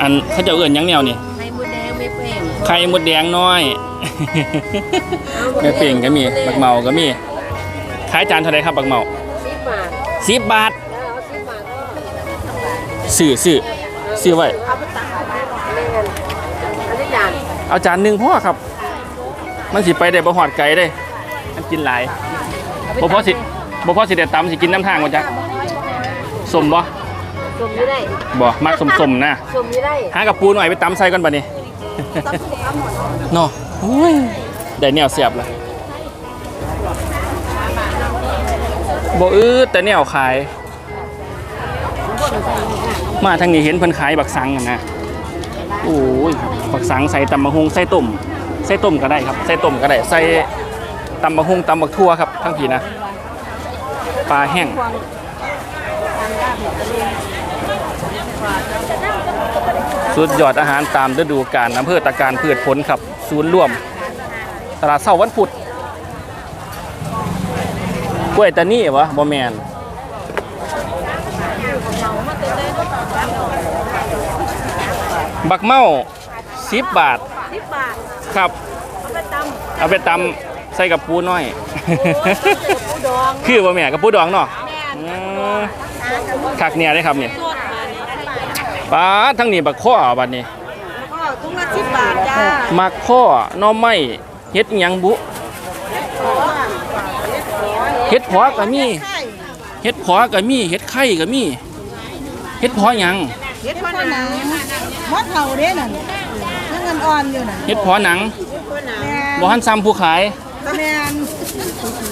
อันเขาเจะเอื่นหยังแนวนี่ไข่มดแดงไม่เป่งไข่มดแดงน้อย แม่เป่งก็มีบักเมาก็มีขายจานเท่าไหรครับบักเมาสิบบาทสิบบาทแล้วเอาสิบบาทก็ซื้อซื้อซื้อไว้เอาไปตักเล่นอันนี้จานเอาจานหนึ่งพ่อครับ มันสิไปได้บ่หอดไก่ได้ มันกินหลายบ่พอสิบ่พอสิได้ตำสิกินน้ำทางว่าจักสมบ่ สมอยู่ได้บ่มักสมๆนะสมอยู่ได้หากับปูหน่อยไปตำใส่ก่อนบัดนี้เนาะโอ้ยได้แนวเสียบละบ่อืดแต่แนวขาย มาทางนี้เห็นเพิ่นขายบักสังอะนะโอ้ยบักสังใส่ตำมะฮุงใส่ต้มใส่ต้มก็ได้ครับใส่ต้มก็ได้ใส่ตำมะฮุงตำบักทั่วครับทั้งผีนะปลาแห้ง สุดยอดอาหารตามฤดูกาลอำเภอตะการพืชผลครับ ศูนย์ร่วม ตลาดเสาร์วันพุธกล้วยตานี่วะบ่แมนบักเมาสิบบาท สิบบาท ครับ เอาไปตำเอาไปตำใส่กับปูน้อย ปูดอง คือบ่แม่กับปูดองเนาะแม่อืมคักเนี่ยได้ครับเนี่ยสดมาเนี่ย ป้าดทั้งนี้บักข้อบัดนี้ก็ถุงละสิบบาทจ้ามักข้อหน่อไม้เฮ็ดอิหยังบุเฮ็ดเพอก็มีเฮ็ดเพอก็มีเฮ็ดไข่ก็มีเฮ็ดเพอหยังเฮ็ดพ่อหนังมดเท่าเด้นั่นยังเงินอ่อนอยู่น่ะเฮ็ดเพอหนังพ่อหนังแม่บ่ทันซ้ำผู้ขายก็แม่น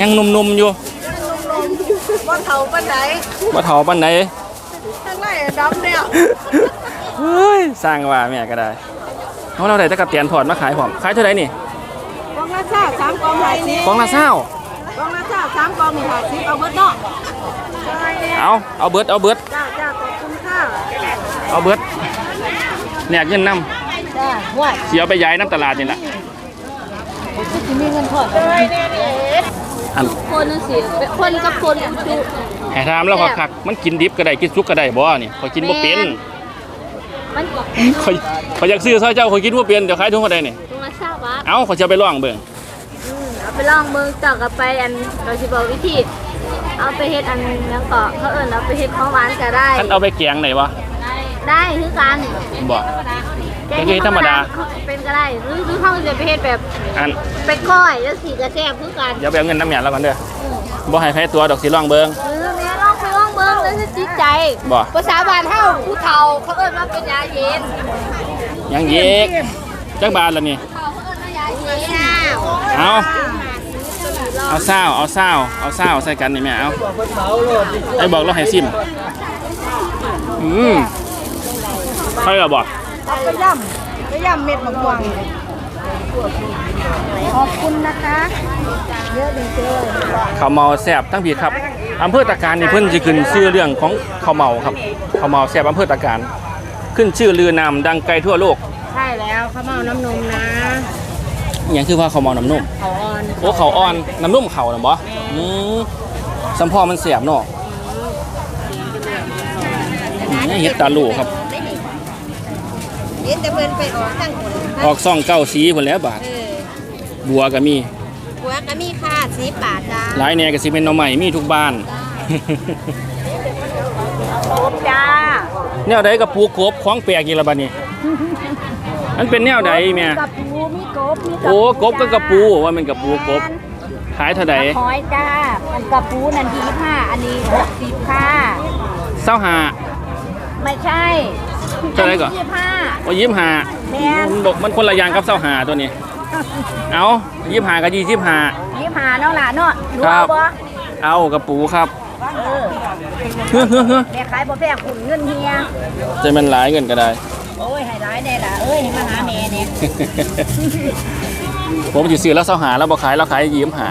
ยังหนุ่มๆอยู่บ่เท่าปานใดบ่เฒ่าปานใด ทั้งไรดำเนี่ยเฮ้ยสร้างว่าแม่ก็ได้เฮาเราได้แตะกะเตียนถอดมาขายพร้อมขายเท่าไหร่นี่กองละซ่าสามกองหายสิกองละ20กองละซ่าสามกองหายสิเอาเบิร์ดเนาะเอาเอาเบิร์ดเอาเบิร์ดจ้าจ้าขอบคุณค่ะเอาเบิร์ดแลกเงินนำจ้าว่าสิเอาไปย้ายน้ำตลาดนี่แหล่ะสิมีเงินท อดอันคนนั่นสิคนกับคนจุให้ถามแล้วก็คักมันกินดิบก็ได้กินสุกก็ได้บ่นี่ข่อยกินบ่เป็นมันข่อยข่อยอยากซื้อซอยเจ้าข่อยกินบ่เป็นเดี๋ยวขายถุงเท่าใดนี่ถุงละซ่าบาทเอ้าข่อยจะเอาไปลองเบิ่งเอาไปลองเมืองต่อกับไปอันเราสิบอกวิธีเอาไปเฮ็ดอันยังเกาะเขาเอิ้นเอาไปเฮ็ดของหวานก็ได้คันเอาไปแกงได้บ่ ได้คือกันบ่แกงเฮ็ดธรรมดา เป็นก็ได้หรือหรือเขาจะไปเฮ็ดแบบอันไปก้อยแล้วสีกระแซ่บคือกันเดี๋ยวไปเอาเงินน้ำหยาแล้วก่อนเด้อบ่ให้ไผตัวดอกสิลองเบิ่งเออแม่ลองไปลองเบิ่งแล้วจะจิตใจบ่ภาษาบ้านเฮาผู้เฒ่าเขาเอิ้นว่าเป็นยาเย็นยังอีกจักบาทละนี่เขาเอิ้นว่ายาเย็นเอาเอาซาวเอาซาวเอาซาวใส่กันนี่แม่เอาไอ้บอกเราให้ซิมอืม ใช่หรอบ่เอาไปย่ำไปย่ำเม็ดมะม่วงขอบคุณนะคะ เยอะจริงข้าวเมาแซ่บทั้งพี่ครับอำเภอตะการนี่เพิ่นสิขึ้นชื่อเรื่องของข้าวเมาครับข้าวเมาแซ่บอำเภอตะการ ขึ้นชื่อลือนามดังไกลทั่วโลก ใช่แล้วข้าวเมาน้ำนมนะอหย่างคือว่าข้าวเมาน้ำนุ่มเขาอ่อนโอ้เขาวอ่อนน้ำนุ่มเขาน่ะบ่อืมสัมพอมันแซ่บเนาะนี่เฮ็ดตาลูครับ เห็นแต่เพิ่นไปออกทั้งคนออกซ่องเก้าสีพุ่นแหล้วบาท เออบัวก็มี หัวก็มีค่า10บาทจ้าหลายแหน่ก็สิเป็นหน่อใหม่มีทุกบ้าน จ้าแนวใดกับปูกบของแปลกอีกและบัดนี้ มันเป็นแนวใดแม่กับปูมีกบมีโอ้กบก็กระปูว่ามันกระปูกบขายเท่าใดหอยจ้ามันกับปูนันทีห้าอันนี้หกสิบค่ะเศร้าหาไม่ใช่ เท่าไหร่ก่อนยี่สิบห้าว่ายิ้มหาแม่นมันบอกมันคนละอย่างกับเศร้าหาตัวนี้ เอายิ้มหากับยี่สิบหายี่สิบห้าเนาะล่ะเนาะรู้ครับบ่เอากระปูครับเออเฮ้อเฮ้อเฮ้อแม่ขายบ่แพงขุนเงินเฮียจะมันหลายเงินก็ได้โอ้ยให้ร้ายแน่ล่ะเอ้ยให้มาหาแม่เนี่ยผมจะซื้อแล้วเศร้าหาแล้วบ่ขายแล้วขายยิ้มหา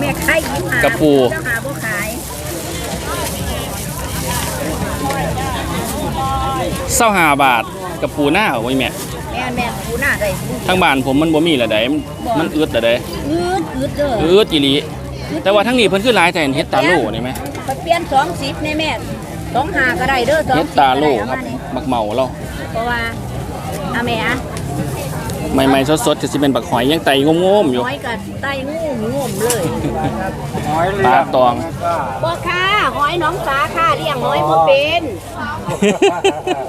แม่ขายยี่สิบห้ากระปู เจ้าหาบ่ขายเศร้าหาบาทกระปูหน้าโอ้ยแม่แม่นแม่นปูหน้าได้ปูทั้งบ้านผมมันบ่มีละใดมันมันอึดละใดอืดอืดเด้ออืดอีหลีแต่ว่าทั้งนี้เพิ่นคือหลายแต่เฮ็ดตาโลนี่ไหมไปเปลี่ยนสองสิบในแม่สองหาก็ได้เด้อสองเฮ็ดตาโล่ครับเอามานี่บักเหมาเราเพราะว่าอาแม่อะ ใหม่ๆสดๆจะสิเป็นบักหอยยังไตงมๆอยู่หอยกับไตงูงมเลยปลาตองบ่ค่ะหอยน้องสาค่ะเลี้ยงหอยบ่เป็น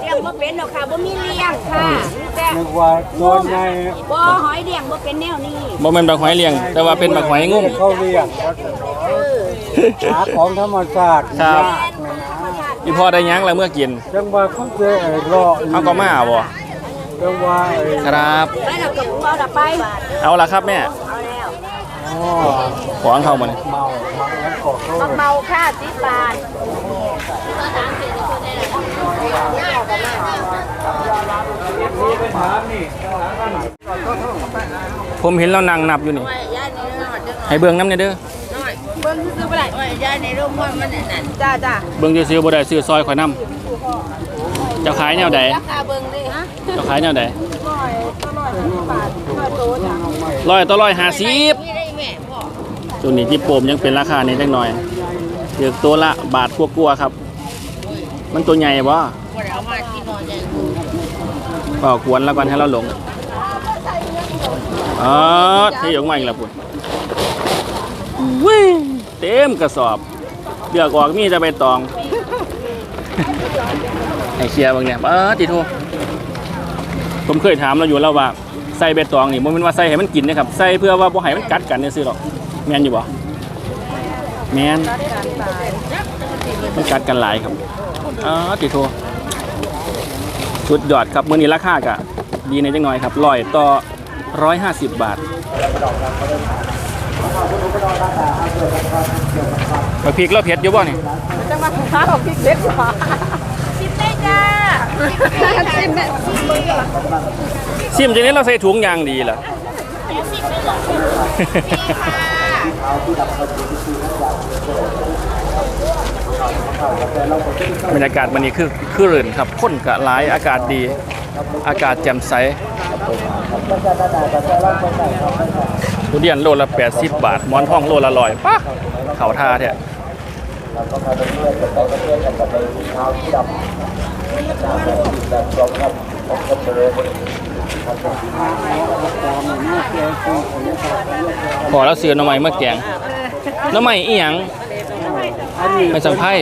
เลี้ยงบ่เป็นดอกค่ะบ่มีเลี้ยงค่ะแต่นึกว่าตัวใหญ่บ่หอยเลี้ยงบ่เป็นแนวนี้บ่แม่นบักหอยเลี้ยง แต่ว่าเป็นบักหอยงมเขาเรียกเออหาของธรรมชาติครับยากนะนะอีพ่อได้หยังแล้วเมื่อกินจังว่าเขาเจอไอ้รอเอาก็มาบ่จังว่าไอ้ ครับไปเรากับเอาดับไปเอาละครับแม่เอาแล้วอ๋อขอของเข้ามานี่เมาเมาแล้วก็เขาบักเมาค่ะ10บาทผมเห็นเรานั่งนับอยู่นี่ยายนี่น้อยจังให้เบิ่งน้ำเนี่ยเด้อน้อยเบิ่งซื้อบ่ได้ยายในโรงพยาบาลมันนั่นจ้าจ้าเบิ่งซื้อๆบ่ได้ซื้อซอยข่อยน้ำเจ้าขายแนวใดราคาเบิ่งดิฮะเจ้าขายแนวใดร้อยก็ร้อยบาทร้อยโตจ้ะร้อยต่อร้อยห้าสิบนี่ได้แม่พ่อตัวนี้ที่โปมยังเป็นราคานี้จังหน่อยเดือกตัวละบาทกลัวๆครับ มันตัวใหญ่บ่บ่ได้เอามาที่นอนใหญ่ก็กวนแล้วกันให้เราหลงอ๋อที่ออกมาอีกแล้วปุ่นวิ่งเต็มกระสอบเลือกออกมีจะไปตอง ให้เคลียบางเนี่ยเออติโทผมเคยถามเราอยู่แล้วว่าใส่ใบตองนี่มันเป็นว่าใส่ให้มันกินนะครับใส่เพื่อว่าบ่ให้มันกัดกันเนี่ยซื้อหรอกแมนอยู่บ่แมนมันกัดกันหลายครับอ๋อติโทสุดยอดครับมื้อนี้ราคากะดีในจังหน่อยครับร้อยต่อร้อยห้าสิบบาทมาพริกแล้วเผ็ดอยู่บ่นี่จะมาหาของพริกเล็กกว่า ซิมจังนี้เราใส่ถุงยางดีล่ะชิมได้เหรอบรรยากาศวันนี้คือคือรื่นครับพ่นกะหลายอากาศดี อากาศแจ่มใสทุเรียนโลละ 80 บาทหมอนทองโลละร้อยปะเขาท่าแท้ พอแล้วเสือหน่อไม้เมื่อแกงหน่อไม้อีหยังอันนี้ไม่สังไพ่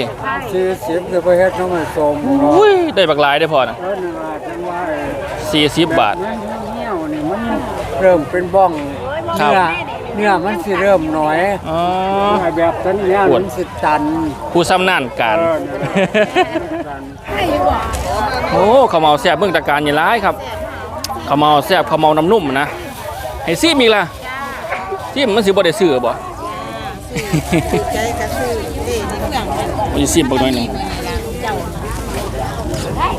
สี่สิบคือไปเฮ็ดน้ำมันส้มอุ้ยได้บักหลายได้พอนะเออนั่นล่ะจังว่าไอ้40บาทเงี้ยวๆนี่มันเริ่มเป็นบ้องครับเนื้อเนื้อมันสิเริ่มหน่อยอ๋อเนื้อแบบนั้นเนี่ยปวดมันสิตันผู้ซ้ำนานการเออนั่นล่ะ โอ้ข้าวเมาแซ่บเบิ่งตะการนี่ร้ายครับข้าวเมาแซ่บข้าวเมาน้ำนุ่มนะให้ซีมอีกล่ะซีมมันสิบ่ได้ซื้อบ่ใจกระซื้อเด้นี่เครื่องมันมันสิซีมบักหน่อยหนึง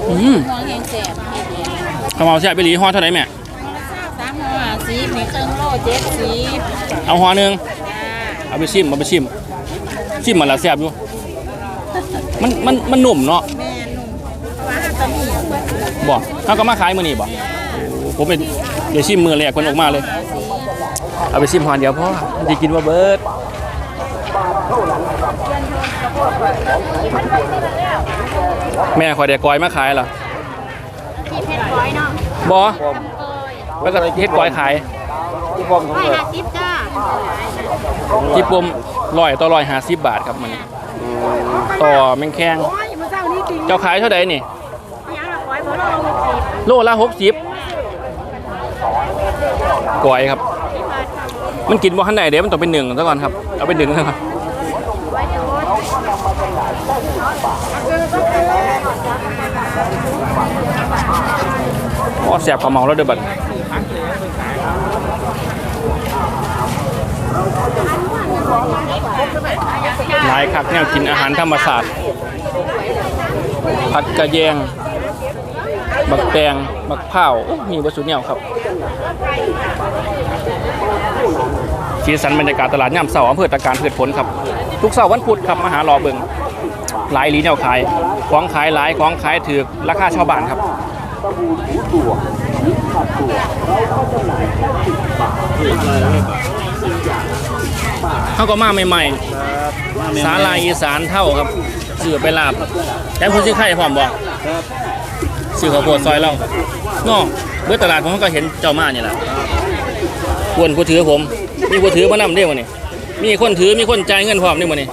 อืมมองเห็นแสบข้าวเมาแซ่บไปหลีห่อเท่าไหร่แม่สามหัวสีมีเครื่องโลเจ็ดสีเอาห่อหนึงเอาไปชิมเอาไปชิมชิมมันละแซ่บอยู่มันมันมันนุ่มเนาะ แม่นุ่มว่าตะมี บ่เฮาก็มาขายมื้อนี้บ่ผมเป็นเดี๋ยวชิมมื้อแรกเพิ่นออกมาเลย เอาไปชิมห่อเดียวพอสิกินว่าเบิดแม่คอยเด็กกอยมาขายเหรอที่เพชรร้อยเนาะบอแล้วก็เฮ็ดกอยขายที่ผมร้อยห้าสิบจ้าที่ปมร้อยต่อร้อยห้าสิบบาทครับมันต่อแมงแข้งโอ้ยมาเจ้านี่จริงเจ้าขายเท่าไหร่นี่ โลละหกสิบกอยครับ มันกินบ่ทันใดเดี๋ยวมันต้องเป็นหนึ่งซะก่อนครับ เอาเป็นหนึ่งซะก่อนอ๋อแสบขาวเมาแล้วเด้อบัดหลายคักแนวกินอาหารธรรมศาสตร์ผัดกระแยง บักแตงบักเผาวโอ้มีวัสดุแนวครับสีสันบรรยากาศตลาดย่ำเสาร์อำเภอตะการพืชผลครับ ทุกเสาร์วันพุธครับมาหารอเบิงหลายลีแนวขายของขายหลายของขายถือราคาชาวบ้านครับเขาก็มาใหม่ๆสาลายอีสานเท่าครับเสือไปลาบแต่คุณซื้อไข่พร้อมบ่ ซื้อข้าวโพดซอยเราเนาะเมื่อตลาดผมก็เห็นเจ้ามานี่แหละวรผู้ถือผมมีผู้ถือมานำได้บ่นี่มีคนถือมีคนจ่ายเงินพร้อมได้บ่นี่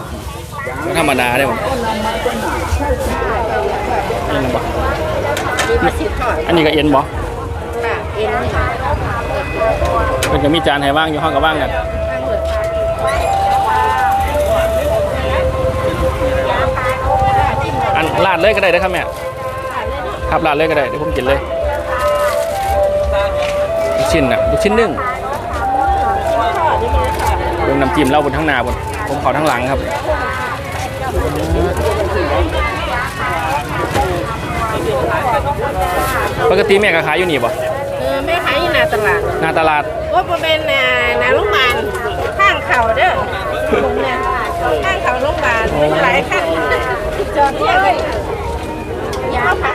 ธรรมดาได้บ่นี่นบ่อันนี้ก็เอ็นบ่มันจะมีจานให้ว่างอยู่ห้องกับว่างกันอันลาดเลยก็ได้เด้ครับแม่ ครับลาดเลยก็ได้เดี๋ยวผมกินเลยลูกชิ้นน่ะลูกชิ้นนึ่งเบิ่งน้ำจิ้มเล่าบนทั้งหน้าบนผมขอทั้งหลังครับปกติแม่ก็ขายอยู่นี่บ่เออแม่ขายอยู่หน้าตลาดหน้าตลาดว่าบ่เป็นหน้าหน้าโรงพยาบาลข้างเขาเด้อผมเนี่ยข้างเขาโรงพยาบาลมีหลายขั้นจอดเที่ยงเลยอย่าเอาผัก